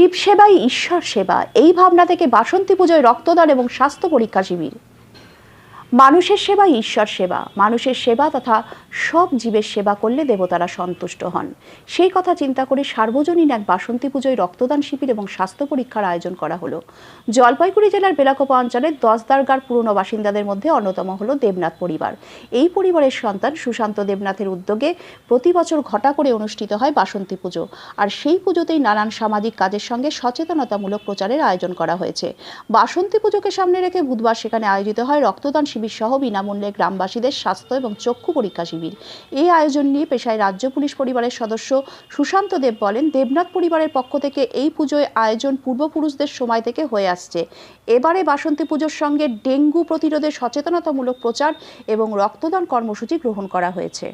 শিব সেবাই ঈশ্বর সেবা। এই ভাবনা থেকে বাসন্তী পুজোয় রক্তদান এবং স্বাস্থ্য পরীক্ষা শিবির। মানুষের সেবা, ঈশ্বর সেবা। মানুষের সেবা তথা সব জীবের সেবা করলে দেবতারা সন্তুষ্ট হন। সেই কথা চিন্তা করে সার্বজনীন এক বাসন্তী পুজোয় রক্তদান শিবির এবং স্বাস্থ্য পরীক্ষার আয়োজন করা হলো। জলপাইগুড়ি জেলার বেলাকোপা অঞ্চলের দশ দশদারগার পুরনো বাসিন্দাদের মধ্যে অন্যতম হলো দেবনাথ পরিবার। এই পরিবারের সন্তান সুশান্ত দেবনাথের উদ্যোগে প্রতি বছর ঘটা করে অনুষ্ঠিত হয় বাসন্তী পুজো। আর সেই পুজোতেই নানান সামাজিক কাজের সঙ্গে সচেতনতামূলক প্রচারের আয়োজন করা হয়েছে। বাসন্তী পুজোকে সামনে রেখে বুধবার সেখানে আয়োজিত হয় রক্তদান শিবির। সহ বিনামূল্যে গ্রামবাসীদের স্বাস্থ্য এবং চক্ষু পরীক্ষা শিবির এই আয়োজন নিয়ে পেশায় রাজ্য পুলিশ পরিবারের সদস্য সুশান্ত দেব বলেন দেবনাথ পরিবারের পক্ষ থেকে এই পুজোয় আয়োজন পূর্বপুরুষদের সময় থেকে হয়ে আসছে এবারে বাসন্তী পুজোর সঙ্গে ডেঙ্গু প্রতিরোধে সচেতনতামূলক প্রচার এবং রক্তদান কর্মসূচি গ্রহণ করা হয়েছে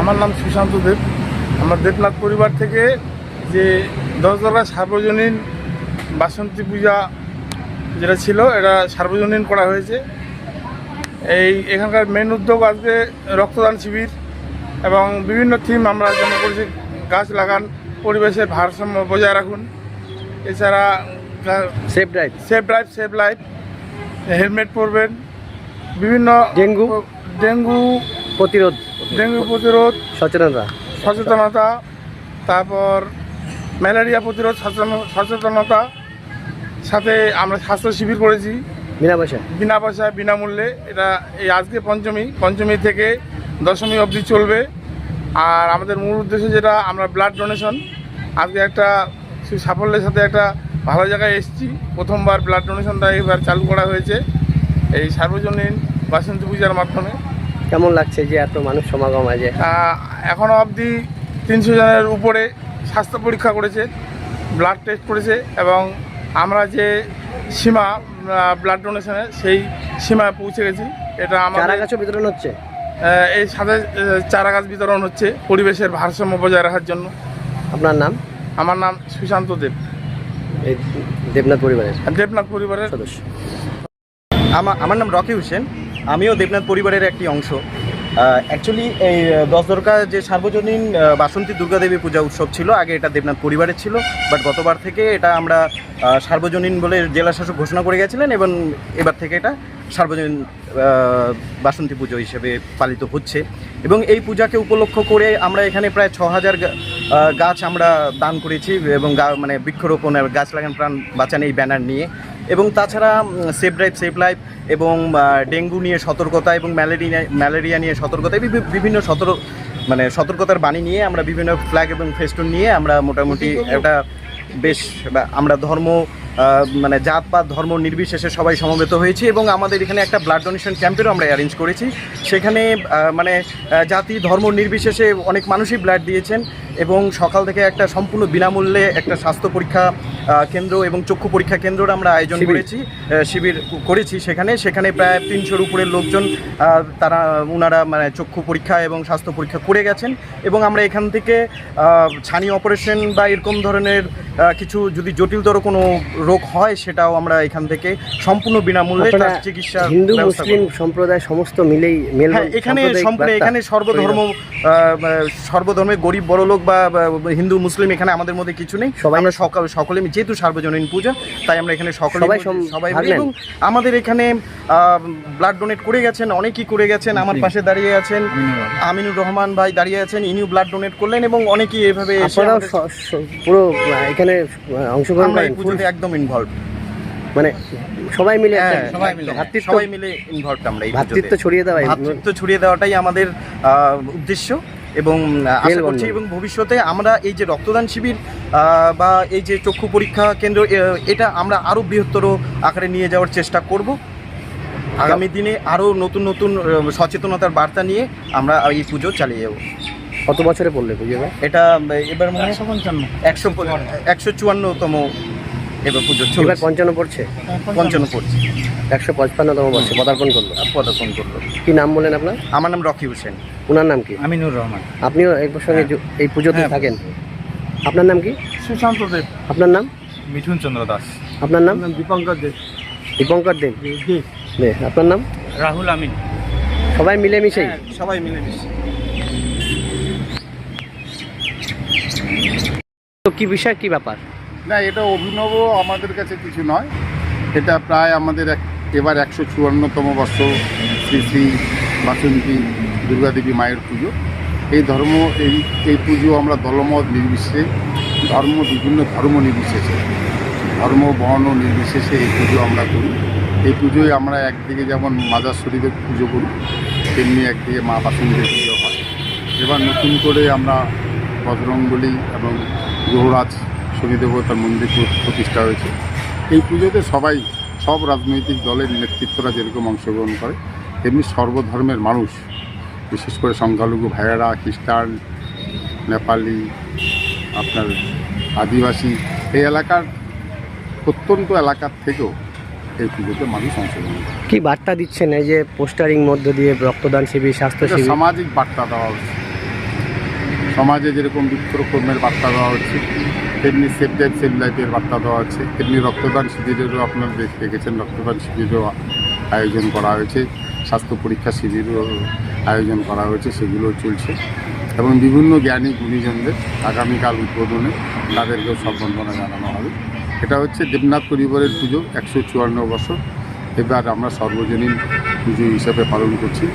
আমার নাম সুশান্ত দেব। আমার দেবনাথ পরিবার থেকে যে দশদলা সার্বজনীন বাসন্তী পূজা যেটা ছিল, এটা সার্বজনীন করা হয়েছে। এই এখানকার মেন উদ্যোগ আজকে রক্তদান শিবির এবং বিভিন্ন থিম আমরা যেমন করেছি, গাছ লাগান, পরিবেশের ভারসাম্য বজায় রাখুন। এছাড়া safe drive safe drive safe life helmet পরবেন বিভিন্ন ডেঙ্গু? ডেঙ্গু প্রতিরোধ। ডেঙ্গু প্রতিরোধ সচেতনতা। সচেতনতা তারপর ম্যালেরিয়া প্রতিরোধ সচেতন- সচেতনতা সাথে আমরা স্বাস্থ্য শিবির করেছি। বিনা পয়সা বিনা পয়সায় বিনামূল্যে। এটা এই আজকে পঞ্চমী পঞ্চমী থেকে দশমী অবধি চলবে। আর আমাদের মূল উদ্দেশ্য যেটা আমরা ব্লাড ডোনেশন আজকে একটা সু- সাফল্যের সাথে একটা ভালো জায়গায় এসেছি। প্রথমবার ব্লাড ডোনেশনটা এবার চালু করা হয়েছে এই সার্বজনীন বাসন্তী পূজার মাধ্যমে। কেমন লাগছে যে এত মানুষ সমাগম আছে? আহ, এখনও অবধি তিনশো জনের উপরে স্বাস্থ্য পরীক্ষা করেছে ব্লাড টেস্ট করেছে এবং আমরা যে সীমা ব্লাড ডোনেশনের সেই সীমায় পৌঁছে গেছি। এটা চারা আমাদের গাছও বিতরণ হচ্ছে? এই সাথে চারা গাছ বিতরণ হচ্ছে পরিবেশের ভারসাম্য বজায় রাখার জন্য। আপনার নাম? আমার নাম সুশান্ত দেব। এই দেবনাথ পরিবারের দেবনাথ পরিবারের সদস্য। আমার আমার নাম রকি হোসেন। আমিও দেবনাথ পরিবারের একটি অংশ। অ্যাকচুয়ালি এই দশ দরকার যে সার্বজনীন বাসন্তী দুর্গাদেবী পূজা উৎসব ছিল আগে এটা দেবনাথ পরিবারের ছিল বাট গতবার থেকে এটা আমরা সার্বজনীন বলে জেলা শাসক ঘোষণা করে গেছিলেন এবং এবার থেকে এটা সার্বজনীন বাসন্তী পুজো হিসেবে পালিত হচ্ছে। এবং এই পূজাকে উপলক্ষ করে আমরা এখানে প্রায় ছ হাজার গাছ আমরা দান করেছি এবং গা- মানে বৃক্ষরোপণ গাছ লাগান প্রাণ বাঁচান এই ব্যানার নিয়ে। এবং তাছাড়া সেফ ড্রাইভ সেফ লাইফ এবং ডেঙ্গু নিয়ে সতর্কতা এবং ম্যালেরিয়া ম্যালেরিয়া নিয়ে সতর্কতা বিভিন্ন সতর্ক মানে সতর্কতার বাণী নিয়ে আমরা বিভিন্ন ফ্ল্যাগ এবং ফেস্টুন নিয়ে আমরা মোটামুটি একটা বেশ আমরা ধর্ম মানে জাত বা ধর্ম নির্বিশেষে সবাই সমবেত হয়েছি এবং আমাদের এখানে একটা ব্লাড ডোনেশন ক্যাম্পেরও আমরা অ্যারেঞ্জ করেছি। সেখানে মানে জাতি ধর্ম নির্বিশেষে অনেক মানুষই ব্লাড দিয়েছেন এবং সকাল থেকে একটা সম্পূর্ণ বিনামূল্যে একটা স্বাস্থ্য পরীক্ষা কেন্দ্র এবং চক্ষু পরীক্ষা কেন্দ্রর আমরা আয়োজন করেছি শিবির করেছি সেখানে। সেখানে প্রায় তিনশোর উপরের লোকজন তারা ওনারা মানে চক্ষু পরীক্ষা এবং স্বাস্থ্য পরীক্ষা করে গেছেন এবং আমরা এখান থেকে ছানি অপারেশন বা এরকম ধরনের কিছু যদি জটিলতর কোনো রোগ হয় সেটাও আমরা এখান থেকে সম্পূর্ণ বিনামূল্যে তার চিকিৎসা হিন্দু মুসলিম সম্প্রদায় সমস্ত মিলেই মেল হ্যাঁ এখানে সম্পূর্ণ এখানে সর্বধর্ম আহ, সর্বধর্মে গরিব বড়লোক বা বা হিন্দু মুসলিম এখানে আমাদের মধ্যে কিছু নেই। সবাই- আমরা সকাল সকলে যেহেতু সার্বজনীন পূজা তাই আমরা এখানে সকলে সবাই সবাই মিলে নেন? এবং আমাদের এখানে ব্লাড ডোনেট করে গেছেন অনেকেই করে গেছেন আমার পাশে দাঁড়িয়ে আছেন আমিনুর রহমান। ভাই দাঁড়িয়ে আছেন ইনিও ব্লাড ডোনেট করলেন এবং অনেকেই এভাবে পুরো এখানে অংশগ্রহণ একদম ইনভলভ মানে সবাই মিলে হ্যাঁ সবাই মিলে। ভ্রাতৃত্ব সবাই মিলে ইনভলভ আমরা এই ভ্রাতৃত্ব ছড়িয়ে দেওয়া ভাতৃত্ব ছড়িয়ে দেওয়াটাই আমাদের উদ্দেশ্য এবং আশা করছি এবং ভবিষ্যতে আমরা এই যে রক্তদান শিবির বা এই যে চক্ষু পরীক্ষা কেন্দ্র এটা আমরা আরও বৃহত্তর আকারে নিয়ে যাওয়ার চেষ্টা করব। আগামী দিনে আরও নতুন নতুন সচেতনতার বার্তা নিয়ে আমরা এই পুজো চালিয়ে যাব। কত বছরে পড়লে পুজো এটা এবার মনে হয় একশো একশো চুয়ান্নতম এবার পুজো এবার চলছে। পঞ্চান্ন পড়ছে? পঞ্চান্ন পড়ছে। একশো পঁচপান্নতম বর্ষে পদার্পণ করল। পদার্পণ করল। কি নাম বলেন আপনার? আমার নাম রকি হোসেন। ওনার নাম কি? আমিনুর রহমান। আপনিও একবার সঙ্গে যু- এই পুজোতে হ্যাঁ। থাকেন। আপনার নাম কি? সুশান্ত দেব। আপনার নাম? মিঠুন চন্দ্র দাস। আপনার নাম? দীপঙ্কর দেব। দীপঙ্কর দেব। দে আপনার নাম? রাহুল আমিন। সবাই মিলেমিশেই? সবাই মিলেমিশে। তো কি বিষয় কি ব্যাপার? না, এটা অভিনব আমাদের কাছে কিছু নয়। এটা প্রায় আমাদের এক, এবার একশো চুয়ান্নতম বর্ষ শ্রী শ্রী বাসন্তী দুর্গাদেবী মায়ের পুজো। এই ধর্ম, এই এই পুজো আমরা দলমত নির্বিশেষে, ধর্ম বিভিন্ন ধর্ম নির্বিশেষে, ধর্ম, বর্ণ নির্বিশেষে এই পুজো আমরা করি। এই পুজোয় আমরা একদিকে যেমন মাদার শরীরের পুজো করি, তেমনি একদিকে মা বাসন্তীর পুজো হয়। এবার নতুন করে আমরা বজরঙ্গলি এবং গ্রহরাজ শনি দেবতার মন্দির প্রতিষ্ঠা হয়েছে। এই পুজোতে সবাই সব রাজনৈতিক দলের নেতৃত্বরা যেরকম অংশগ্রহণ করে তেমনি সর্বধর্মের মানুষ বিশেষ করে সংখ্যালঘু ভাইয়েরা খ্রিস্টান নেপালি আপনার আদিবাসী এই এলাকার প্রত্যন্ত এলাকার থেকেও এই পুজোতে মানুষ অংশগ্রহণ করে। কি বার্তা দিচ্ছেন এই যে পোস্টারিং মধ্য দিয়ে রক্তদান শিবির স্বাস্থ্য সামাজিক বার্তা দেওয়া হচ্ছে। সমাজে যেরকম বৃক্ষরোপণের বার্তা দেওয়া হচ্ছে, তেমনি সেফ ডেট সেভ লাইফের বার্তা দেওয়া হচ্ছে, তেমনি রক্তদান শিবিরেরও আপনারা দেখ- দেখেছেন, রক্তদান শিবিরও আয়োজন করা হয়েছে, স্বাস্থ্য পরীক্ষা শিবিরও আয়োজন করা হয়েছে সেগুলো চলছে। এবং বিভিন্ন জ্ঞানী গুণীজনদের আগামীকাল উদ্বোধনে তাদেরকেও সম্বর্ধনা জানানো হবে। এটা হচ্ছে দেবনাথ পরিবারের পুজো, একশো চুয়ান্ন বছর। এবার আমরা সর্বজনীন পুজো হিসেবে পালন করছি।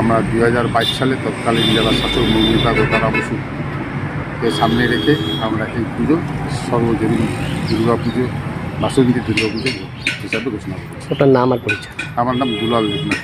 আমরা দু হাজার বাইশ সালে তৎকালীন জেলা শাসক মৌমিতা গোতারা বসুকে সামনে রেখে আমরা এই পুজো সর্বজনীন দুর্গা পুজো বাসন্তী দুর্গা পুজো হিসাবে ঘোষণা করি আপনার নাম আর পরিচয়? আমার নাম দুলাল দেবনাথ।